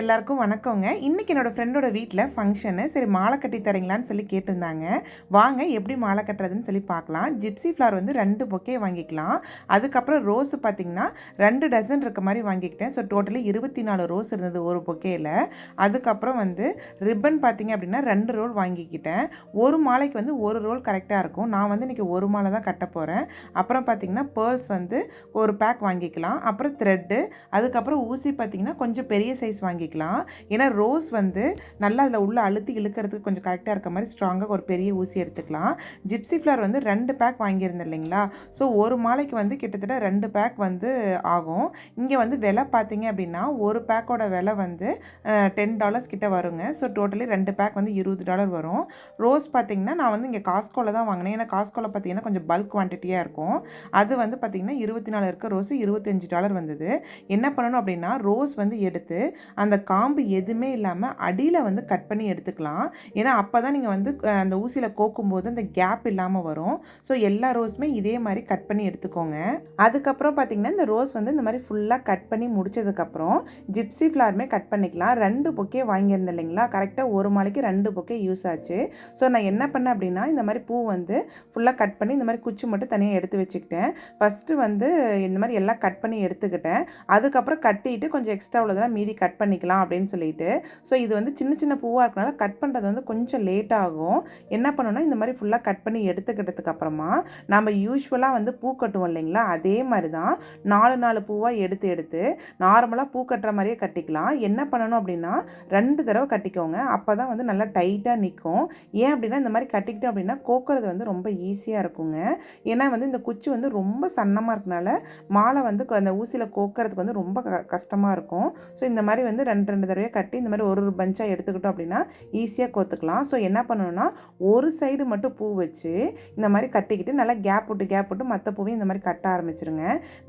எல்லாருக்கும் வணக்கங்க. இன்றைக்கி என்னோடய ஃப்ரெண்டோட வீட்டில் ஃபங்க்ஷனு சரி மாலை கட்டி தரீங்களான்னு சொல்லி கேட்டிருந்தாங்க. வாங்க எப்படி மாலை கட்டுறதுன்னு சொல்லி பார்க்கலாம். ஜிப்சி ஃப்ளவர் வந்து ரெண்டு பொக்கே வாங்கிக்கலாம். அதுக்கப்புறம் ரோஸ் பார்த்திங்கன்னா ரெண்டு டசன் இருக்க மாதிரி வாங்கிக்கிட்டேன். ஸோ டோட்டலி இருபத்தி நாலு ரோஸ் இருந்தது ஒரு பொக்கேயில் அதுக்கப்புறம் வந்து ரிப்பன் பார்த்திங்க அப்படின்னா ரெண்டு ரோல் வாங்கிக்கிட்டேன். ஒரு மாலைக்கு வந்து ஒரு ரோல் கரெக்டாக இருக்கும். நான் வந்து இன்றைக்கி ஒரு மாலை தான் கட்ட போகிறேன் அப்புறம் பார்த்திங்கன்னா பேர்ல்ஸ் வந்து ஒரு பேக் வாங்கிக்கலாம். அப்புறம் த்ரெட்டு அதுக்கப்புறம் ஊசி பார்த்திங்கன்னா கொஞ்சம் பெரிய சைஸ் வாங்கிக்கலாம் ஏன்னா ரோஸ் வந்து நல்லா அதில் உள்ள அழுத்தி இழுக்கிறதுக்கு கொஞ்சம் கரெக்டாக இருக்க மாதிரி ஸ்ட்ராங்காக ஒரு பெரிய ஊசி எடுத்துக்கலாம். ஜிப்சி ஃப்ளவர் வந்து ரெண்டு பேக் வாங்கியிருந்தேன் இல்லைங்களா? ஸோ ஒரு மாலைக்கு வந்து கிட்டத்தட்ட ரெண்டு பேக் வந்து ஆகும். இங்கே வந்து விலை பார்த்தீங்க அப்படின்னா ஒரு பேக்கோட விலை வந்து டென் டாலர்ஸ் கிட்ட வருங்க. ஸோ டோட்டலி ரெண்டு பேக் வந்து இருபது டாலர் வரும். ரோஸ் பார்த்தீங்கன்னா நான் வந்து இங்கே காஸ்கோவில் தான் வாங்கினேன். ஏன்னா காஸ்கோவில் பார்த்தீங்கன்னா கொஞ்சம் பல்க் குவான்டிட்டியாக இருக்கும். அது வந்து பார்த்திங்கன்னா இருபத்தி நாலு இருக்க ரோஸ் இருபத்தஞ்சு டாலர் வந்தது. என்ன பண்ணணும் அப்படின்னா ரோஸ் வந்து எடுத்து அந்த காம்பு எதுவுமே இல்லாமல் அடியில் வந்து கட் பண்ணி எடுத்துக்கலாம். ஏன்னா அப்போ தான் நீங்கள் வந்து அந்த ஊசியில் கோக்கும்போது அந்த கேப் இல்லாமல் வரும். ஸோ எல்லா ரோஸுமே இதே மாதிரி கட் பண்ணி எடுத்துக்கோங்க. அதுக்கப்புறம் பார்த்திங்கன்னா இந்த ரோஸ் வந்து இந்த மாதிரி ஃபுல்லாக கட் பண்ணி முடிச்சதுக்கப்புறம் ஜிப்சி ஃப்ளாருமே கட் பண்ணிக்கலாம். ரெண்டு பொக்கே வாங்கியிருந்தேன் இல்லைங்களா? கரெக்டாக ஒரு மாலைக்கு ரெண்டு பொக்கே யூஸ் ஆச்சு. ஸோ நான் என்ன பண்ணேன் அப்படின்னா இந்த மாதிரி பூ வந்து ஃபுல்லாக கட் பண்ணி இந்த மாதிரி குச்சி மட்டும் தனியாக எடுத்து வச்சுக்கிட்டேன். ஃபஸ்ட்டு வந்து இந்த மாதிரி எல்லாம் கட் பண்ணி எடுத்துக்கிட்டேன். அதுக்கப்புறம் கட்டிட்டு கொஞ்சம் எக்ஸ்ட்ரா உள்ளதெல்லாம் மீதி கட் பண்ணிக்கலாம். அப்படின்னு சொல்லிட்டு. ஸோ இது வந்து சின்ன சின்ன பூவாக இருக்கனால கட் பண்ணுறது வந்து கொஞ்சம் லேட் ஆகும். என்ன பண்ணணும்னா இந்த மாதிரி ஃபுல்லாக கட் பண்ணி எடுத்துக்கிட்டதுக்கு அப்புறமா நம்ம யூஸ்வலாக வந்து பூ கட்டுவோம் இல்லைங்களா? அதே மாதிரி தான் நாலு நாலு பூவாக எடுத்து எடுத்து நார்மலாக பூ கட்டுற மாதிரியே கட்டிக்கலாம். என்ன பண்ணணும் அப்படின்னா ரெண்டு தடவை கட்டிக்கோங்க. அப்போ தான் வந்து நல்லா டைட்டாக நிற்கும் ஏன் அப்படின்னா இந்த மாதிரி கட்டிக்கிட்டோம் அப்படின்னா கோக்கிறது வந்து ரொம்ப ஈஸியாக இருக்குங்க. ஏன்னா வந்து இந்த குச்சி வந்து ரொம்ப சன்னமாக இருக்கனால மாலை வந்து அந்த ஊசியில் கோக்கிறதுக்கு வந்து ரொம்ப கஷ்டமாக இருக்கும். ஸோ இந்த மாதிரி வந்து ரெண்டு ரெண்டு தடவையாக கட்டி இந்த மாதிரி ஒரு ஒரு பஞ்சாக எடுத்துக்கிட்டோம் அப்படின்னா ஈஸியாக கோத்துக்கலாம். ஸோ என்ன பண்ணணும்னா ஒரு சைடு மட்டும் பூ வச்சு இந்த மாதிரி கட்டிக்கிட்டு நல்லா கேப் விட்டு கேப் விட்டு மற்ற பூவையும் இந்த மாதிரி கட்ட ஆரம்பிச்சிருங்க.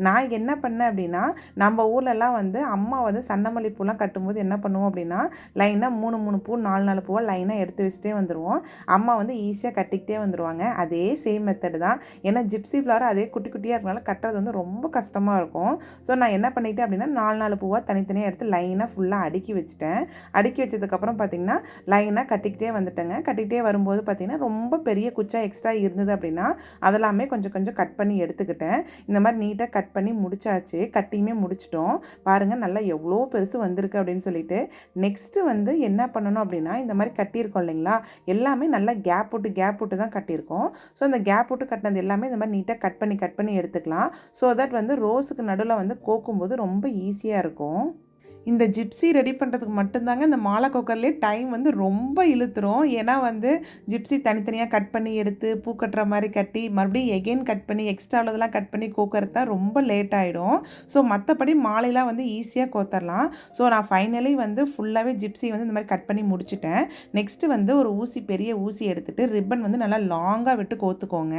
நான் என்ன பண்ணேன் அப்படின்னா நம்ம ஊர்லலாம் வந்து அம்மா வந்து சன்னமல்லி பூலாம் கட்டும்போது என்ன பண்ணுவோம் அப்படின்னா லைனாக மூணு மூணு பூ நாலு நாலு பூவாக லைனாக எடுத்து வச்சுட்டே வந்துடுவோம் அம்மா வந்து ஈஸியாக கட்டிக்கிட்டே வந்துடுவாங்க அதே சேம் மெத்தடு தான். ஏன்னா ஜிப்சி ஃப்ளவர் அதே குட்டி குட்டியாக இருக்கனால கட்டுறது வந்து ரொம்ப கஷ்டமாக இருக்கும். ஸோ நான் என்ன பண்ணிட்டேன் அப்படின்னா நாலு நாலு பூவாக தனித்தனியாக எடுத்து லைனாக ஃபுல்லாக அடுக்கி வச்சுட்டேன். அடுக்கி வச்சதுக்கப்புறம் பார்த்திங்கன்னா லைனாக கட்டிக்கிட்டே வந்துட்டேங்க. கட்டிக்கிட்டே வரும்போது பார்த்திங்கன்னா ரொம்ப பெரிய குச்சா எக்ஸ்ட்ரா இருந்தது அப்படின்னா அதெல்லாமே கொஞ்சம் கொஞ்சம் கட் பண்ணி எடுத்துக்கிட்டேன். இந்த மாதிரி நீட்டாக கட் பண்ணி முடிச்சாச்சு. கட்டியுமே முடிச்சிட்டோம். பாருங்கள் நல்லா எவ்வளோ பெருசு வந்திருக்கு அப்படின்னு சொல்லிட்டு. நெக்ஸ்ட்டு வந்து என்ன பண்ணணும் அப்படின்னா இந்த மாதிரி கட்டியிருக்கோம் இல்லைங்களா? எல்லாமே நல்லா கேப் விட்டு கேப் விட்டு தான் கட்டியிருக்கோம். ஸோ அந்த கேப் விட்டு கட்டினது எல்லாமே இந்த மாதிரி நீட்டாக கட் பண்ணி கட் பண்ணி எடுத்துக்கலாம். ஸோ தட் வந்து ரோஸுக்கு நடுவில் வந்து கோக்கும்போது ரொம்ப ஈஸியாக இருக்கும். இந்த ஜிப்ஸி ரெடி பண்ணுறதுக்கு மட்டும்தாங்க இந்த மாலை கொக்கர்லேயே டைம் வந்து ரொம்ப இழுத்துரும். ஏன்னா வந்து ஜிப்ஸி தனித்தனியாக கட் பண்ணி எடுத்து பூ கட்டுற மாதிரி கட்டி மறுபடியும் எகெயின் கட் பண்ணி எக்ஸ்ட்ரா உள்ளதெல்லாம் கட் பண்ணி கோக்கறது தான் ரொம்ப லேட் ஆகிடும் ஸோ மற்றபடி மாலையெல்லாம் வந்து ஈஸியாக கோத்தரலாம். ஸோ நான் ஃபைனலி வந்து ஃபுல்லாகவே ஜிப்ஸி வந்து இந்த மாதிரி கட் பண்ணி முடிச்சிட்டேன். நெக்ஸ்ட்டு வந்து ஒரு ஊசி பெரிய ஊசி எடுத்துகிட்டு ரிப்பன் வந்து நல்லா லாங்காக விட்டு கோத்துக்கோங்க.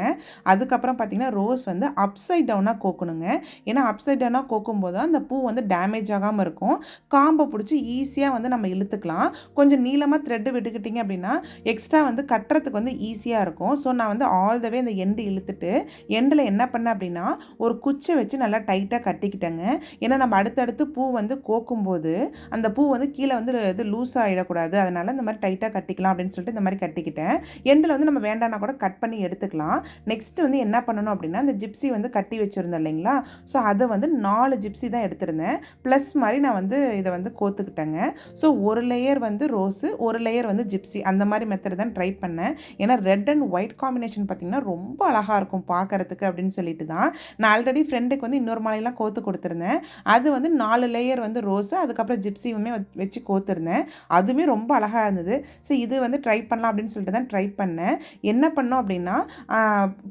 அதுக்கப்புறம் பார்த்திங்கன்னா ரோஸ் வந்து அப்சைட் டவுனாக கோக்கணுங்க. ஏன்னா அப்சைட் டவுனாக கோக்கும்போது அந்த பூ வந்து டேமேஜ் ஆகாமல் இருக்கும். காம்பை பிடிச்சி ஈஸியாக வந்து நம்ம இழுத்துக்கலாம். கொஞ்சம் நீளமாக த்ரெட்டு விட்டுக்கிட்டிங்க அப்படின்னா எக்ஸ்ட்ரா வந்து கட்டுறதுக்கு வந்து ஈஸியாக இருக்கும். ஸோ நான் வந்து ஆல் தவே இந்த எண்டு இழுத்துட்டு எண்டில் என்ன பண்ணேன் அப்படின்னா ஒரு குச்சை வச்சு நல்லா டைட்டாக கட்டிக்கிட்டேங்க. ஏன்னா நம்ம அடுத்தடுத்து பூ வந்து கோக்கும்போது அந்த பூ வந்து கீழே வந்து இது லூஸ் ஆகிடக்கூடாது அதனால் இந்த மாதிரி டைட்டாக கட்டிக்கலாம் அப்படின்னு சொல்லிட்டு இந்த மாதிரி கட்டிக்கிட்டேன். எண்டில் வந்து நம்ம வேண்டானா கூட கட் பண்ணி எடுத்துக்கலாம். நெக்ஸ்ட்டு வந்து என்ன பண்ணணும் அப்படின்னா இந்த ஜிப்ஸி வந்து கட்டி வச்சுருந்தேன் இல்லைங்களா? ஸோ அதை வந்து நாலு ஜிப்ஸி தான் எடுத்திருந்தேன். ப்ளஸ் மாதிரி நான் வந்து இதை வந்து கோத்துக்கிட்டேங்க. ஸோ ஒரு லேயர் வந்து ரோஸு ஒரு லேயர் வந்து ஜிப்ஸி அந்த மாதிரி மெத்தட் தான் ட்ரை பண்ணேன். ஏன்னா ரெட் அண்ட் ஒயிட் காம்பினேஷன் பார்த்திங்கன்னா ரொம்ப அழகாக இருக்கும் பார்க்குறதுக்கு அப்படின்னு சொல்லிட்டு தான் நான் ஆல்ரெடி ஃப்ரெண்டுக்கு வந்து இன்னொரு மாலையெல்லாம் கோத்து கொடுத்துருந்தேன். அது வந்து நாலு லேயர் வந்து ரோஸு அதுக்கப்புறம் ஜிப்ஸியுமே வச்சு கோத்துருந்தேன். அதுவுமே ரொம்ப அழகாக இருந்தது. ஸோ இது வந்து ட்ரை பண்ணலாம் அப்படின்னு சொல்லிட்டு தான் ட்ரை பண்ணேன். என்ன பண்ணோம் அப்படின்னா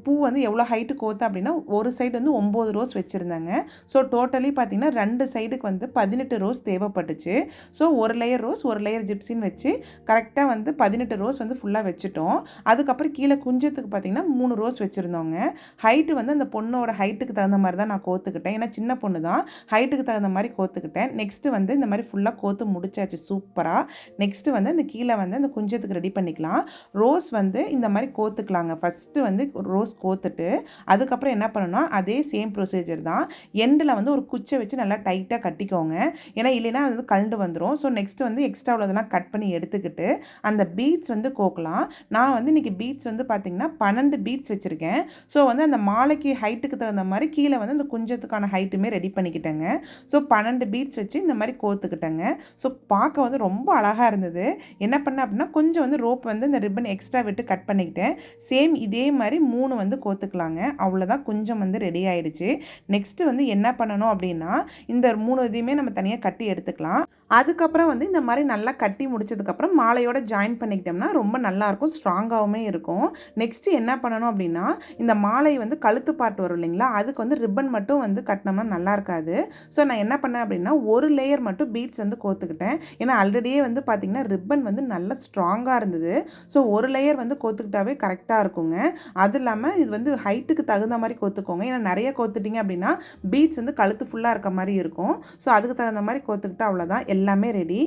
பூ வந்து எவ்வளோ ஹைட்டு கோத்து அப்படின்னா ஒரு சைடு வந்து ஒம்பது ரோஸ் வச்சுருந்தாங்க. ஸோ டோட்டலி பார்த்திங்கன்னா ரெண்டு சைடுக்கு வந்து பதினெட்டு ரோஸ் தேவைப்பட்டுச்சு. ஸோ ஒரு லேயர் ரோஸ் ஒரு லேயர் ஜிப்ஸின்னு வச்சு கரெக்டாக வந்து பதினெட்டு ரோஸ் வந்து ஃபுல்லாக வச்சுட்டோம். அதுக்கப்புறம் கீழே குஞ்சத்துக்கு பார்த்திங்கன்னா மூணு ரோஸ் வச்சுருந்தோங்க. ஹைட்டு வந்து அந்த பொண்ணோட ஹைட்டுக்கு தகுந்த மாதிரி தான் நான் கோத்துக்கிட்டேன். ஏன்னா சின்ன பொண்ணு தான். ஹைட்டுக்கு தகுந்த மாதிரி கோத்துக்கிட்டேன். நெக்ஸ்ட்டு வந்து இந்த மாதிரி ஃபுல்லாக கோத்து முடிச்சாச்சு சூப்பராக நெக்ஸ்ட்டு வந்து இந்த கீழே வந்து அந்த குஞ்சத்துக்கு ரெடி பண்ணிக்கலாம். ரோஸ் வந்து இந்த மாதிரி கோத்துக்கலாங்க. ஃபஸ்ட்டு வந்து ரோஸ் கோத்துட்டு அதுக்கப்புறம் என்ன பண்ணணும் அதே சேம் ப்ரொசீஜர் தான். எண்டில் வந்து ஒரு குச்சை வச்சு நல்லா டைட்டாக கட்டிக்கோங்க. ஏன்னா ஏன்னா இல்லைன்னா அது வந்து கலண்டு வந்துடும் ஸோ நெக்ஸ்ட் வந்து எக்ஸ்ட்ரா உள்ளதெல்லாம் கட் பண்ணி எடுத்துக்கிட்டு அந்த பீட்ஸ் வந்து கோக்கலாம். நான் வந்து இன்றைக்கி பீட்ஸ் வந்து பார்த்திங்கன்னா பன்னெண்டு பீட்ஸ் வச்சுருக்கேன். ஸோ வந்து அந்த மாலைக்கு ஹைட்டுக்கு தகுந்த மாதிரி கீழே வந்து அந்த குஞ்சத்துக்கான ஹைட்டுமே ரெடி பண்ணிக்கிட்டேங்க. ஸோ பன்னெண்டு பீட்ஸ் வச்சு இந்த மாதிரி கோத்துக்கிட்டேங்க. ஸோ பார்க்க வந்து ரொம்ப அழகாக இருந்தது. என்ன பண்ணேன் அப்படின்னா கொஞ்சம் வந்து ரோப் வந்து இந்த ரிப்பன் எக்ஸ்ட்ரா விட்டு கட் பண்ணிக்கிட்டேன். சேம் இதே மாதிரி மூணு வந்து கோத்துக்கலாங்க. அவ்வளோதான் கொஞ்சம் வந்து ரெடி ஆகிடுச்சு நெக்ஸ்ட்டு வந்து என்ன பண்ணணும் அப்படின்னா இந்த மூணு இதையுமே நம்ம தனியாக கட் கட்டி எடுத்துக்கலாம். அதுக்கப்புறம் வந்து இந்த மாதிரி நல்லா கட்டி முடிச்சதுக்கப்புறம் மாலையோட ஜாயின் பண்ணிக்கிட்டோம்னா ரொம்ப நல்லாயிருக்கும் ஸ்ட்ராங்காகவுமே இருக்கும். நெக்ஸ்ட்டு என்ன பண்ணணும் அப்படின்னா இந்த மாலை வந்து கழுத்து பாட்டு வரும் இல்லைங்களா அதுக்கு வந்து ரிப்பன் மட்டும் வந்து கட்டினோம்னா நல்லா இருக்காது ஸோ நான் என்ன பண்ணேன் அப்படின்னா ஒரு லேயர் மட்டும் பீட்ஸ் வந்து கோத்துக்கிட்டேன். ஏன்னா ஆல்ரெடியே வந்து பார்த்திங்கன்னா ரிப்பன் வந்து நல்லா ஸ்ட்ராங்காக இருந்தது. ஸோ ஒரு லேயர் வந்து கோத்துக்கிட்டாவே கரெக்டாக இருக்குங்க. அது இல்லாமல் இது வந்து ஹைட்டுக்கு தகுந்த மாதிரி கோத்துக்கோங்க. ஏன்னா நிறைய கோத்துட்டிங்க அப்படின்னா பீட்ஸ் வந்து கழுத்து ஃபுல்லாக இருக்க மாதிரி இருக்கும். ஸோ அதுக்கு தகுந்த மாதிரி கோத்துக்கிட்டா அவ்வளோதான் எல்லாமே ரெடி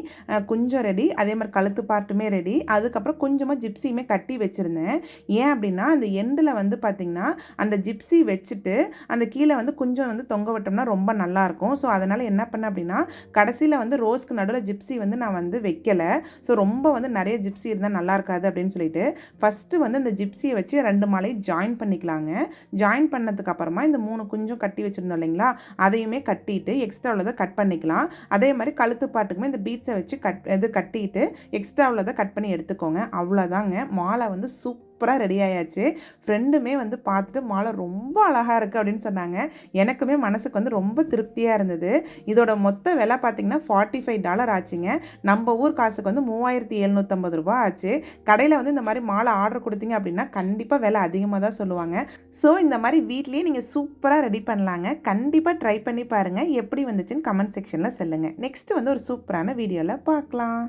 குஞ்சம் ரெடி அதே மாதிரி கழுத்து பார்ட்டுமே ரெடி அதுக்கப்புறம் கொஞ்சமாக ஜிப்ஸியுமே கட்டி வச்சுருந்தேன். ஏன் அப்படின்னா அந்த எண்டில் வந்து பார்த்திங்கன்னா அந்த ஜிப்ஸி வச்சுட்டு அந்த கீழே வந்து கொஞ்சம் வந்து தொங்க விட்டோம்னா ரொம்ப நல்லாயிருக்கும். ஸோ அதனால் என்ன பண்ணேன் அப்படின்னா கடைசியில் வந்து ரோஸ்க்கு நடுவில் ஜிப்ஸி வந்து நான் வந்து வைக்கலை. ஸோ ரொம்ப வந்து நிறைய ஜிப்ஸி இருந்தால் நல்லா இருக்காது அப்படின்னு சொல்லிட்டு ஃபஸ்ட்டு வந்து இந்த ஜிப்ஸியை வச்சு ரெண்டு மாலையும் ஜாயின் பண்ணிக்கலாங்க. ஜாயின் பண்ணதுக்கு அப்புறமா இந்த மூணு குஞ்சும் கட்டி வச்சுருந்தோம் இல்லைங்களா? அதையுமே கட்டிட்டு எக்ஸ்ட்ரா உள்ளதை கட் பண்ணிக்கலாம். அதே மாதிரி கழுத்து பாட்டுக்குமே இந்த பீட்ஸை வச்சு கட் இது கட்டிட்டு எக்ஸ்ட்ரா உள்ளதை கட் பண்ணி எடுத்துக்கோங்க. அவ்வளோதாங்க மாலை வந்து சூப் சூப்பராக ரெடி ஆயாச்சு. ஃப்ரெண்டுமே வந்து பார்த்துட்டு மாலை ரொம்ப அழகாக இருக்குது அப்படின்னு சொன்னாங்க. எனக்குமே மனசுக்கு வந்து ரொம்ப திருப்தியாக இருந்தது. இதோட மொத்த விலை பார்த்திங்கன்னா ஃபார்ட்டி ஃபைவ் டாலர் ஆச்சுங்க. நம்ம ஊர் காசுக்கு வந்து மூவாயிரத்தி எழுநூற்றம்பது ரூபா ஆச்சு. கடையில் வந்து இந்த மாதிரி மாலை ஆர்டர் கொடுத்தீங்க அப்படின்னா கண்டிப்பாக விலை அதிகமாக தான் சொல்லுவாங்க. ஸோ இந்த மாதிரி வீட்லேயே நீங்கள் சூப்பராக ரெடி பண்ணலாங்க. கண்டிப்பாக ட்ரை பண்ணி பாருங்கள் எப்படி வந்துச்சுன்னு கமெண்ட் செக்ஷனில் சொல்லுங்கள் நெக்ஸ்ட்டு வந்து ஒரு சூப்பரான வீடியோவில் பார்க்கலாம்.